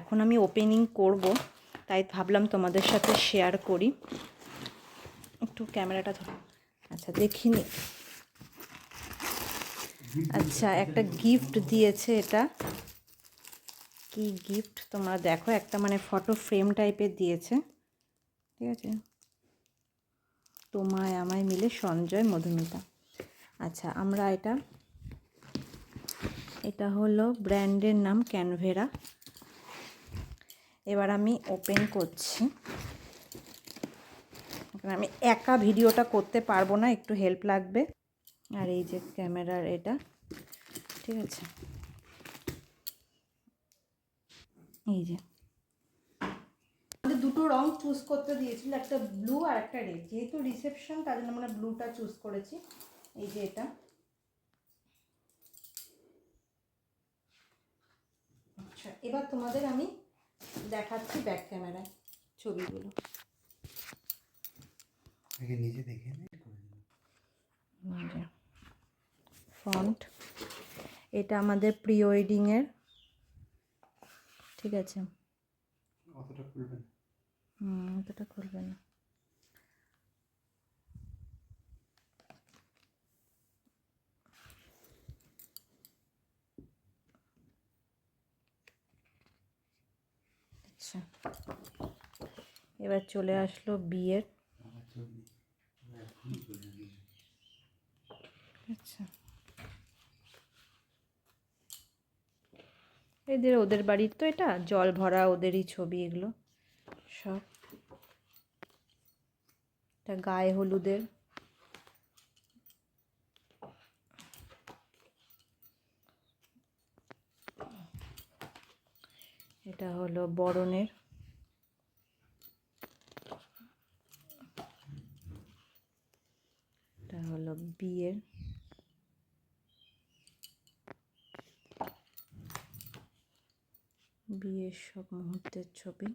এখন আমি ওপেনিং করব, তাই ভাবলাম তোমাদের সাথে শেয়ার করি। একটু ক্যামেরাটা ধরো। আচ্ছা দেখিনি আচ্ছা একটা গিফট দিয়েছে এটা। কি গিফট তোমরা দেখো, একটা মানে ফটো ফ্রেম টাইপের দিয়েছে। ঠিক আছে? তোমায়, আমায় মিলে সঞ্জয়, মধুমিতা। আচ্ছা আমরা এটা এটা হলো ব্র্যান্ডের নাম ক্যানভেরা এবার আমি ওপেন করছি। আমি একা ভিডিওটা করতে পারব না, একটু হেল্প লাগবে। আর এই যে ক্যামেরার এটা, ঠিক আছে? এই যে। দুটো রং চুজ করতে দিয়েছিল, একটা ব্লু আর একটা রেড যেহেতু রিসেপশন তার জন্য আমরা ব্লুটা চুজ করেছি। এই যে এটা। আচ্ছা এবার তোমাদের আমি দেখাচ্ছি ব্যাক ক্যামেরায় ছবিগুলো। আগে নিজে দেখে। ফন্ট এটা আমাদের প্রি ওয়েডিংয়ের ঠিক আছে? অতটা খুলবে না হুম অতটা খুলবে না। আচ্ছা। এবার চলে আসলো বিয়ের। আচ্ছা। এদের, ওদের বাড়ির তো এটা, জল ভরা ওদেরই ছবি এগুলো, সব। এটা গায়ে হলুদের। এটা হলো বরণের। এটা হলো বিয়ের। বিয়ের সব মুহূর্তের ছবি।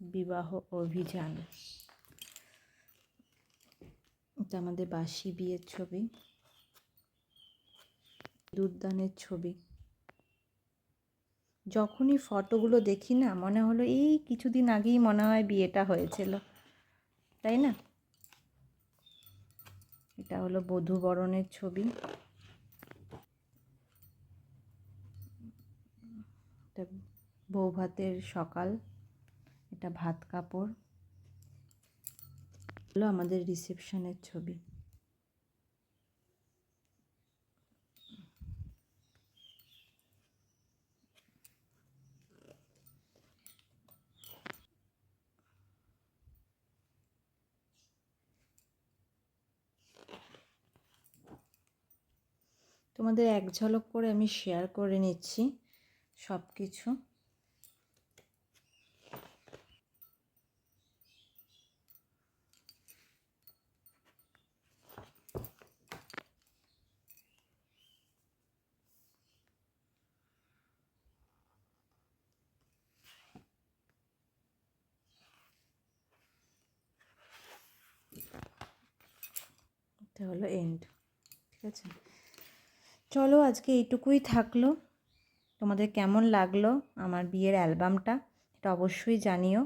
বিবাহ অভিযান। এটা আমাদের বাসি বিয়ের ছবি। দুধদানের ছবি। যখনই ফটোগুলো দেখি না, মনে হলো এই কিছুদিন আগেই মনে হয় বিয়েটা হয়েছিল। তাই না? এটা হলো বধূ বরণের ছবি। এটা বৌভাতের সকাল। এটা ভাত কাপড়। হলো আমাদের রিসেপশনের ছবি। তোমাদের এক ঝলক করে আমি শেয়ার করে নিচ্ছি সব কিছু এটা হলো এন্ড ঠিক আছে? চলো আজকে এইটুকুই থাকল। তোমাদের কেমন লাগল আমার বিয়ের অ্যালবামটা এটা অবশ্যই জানিও।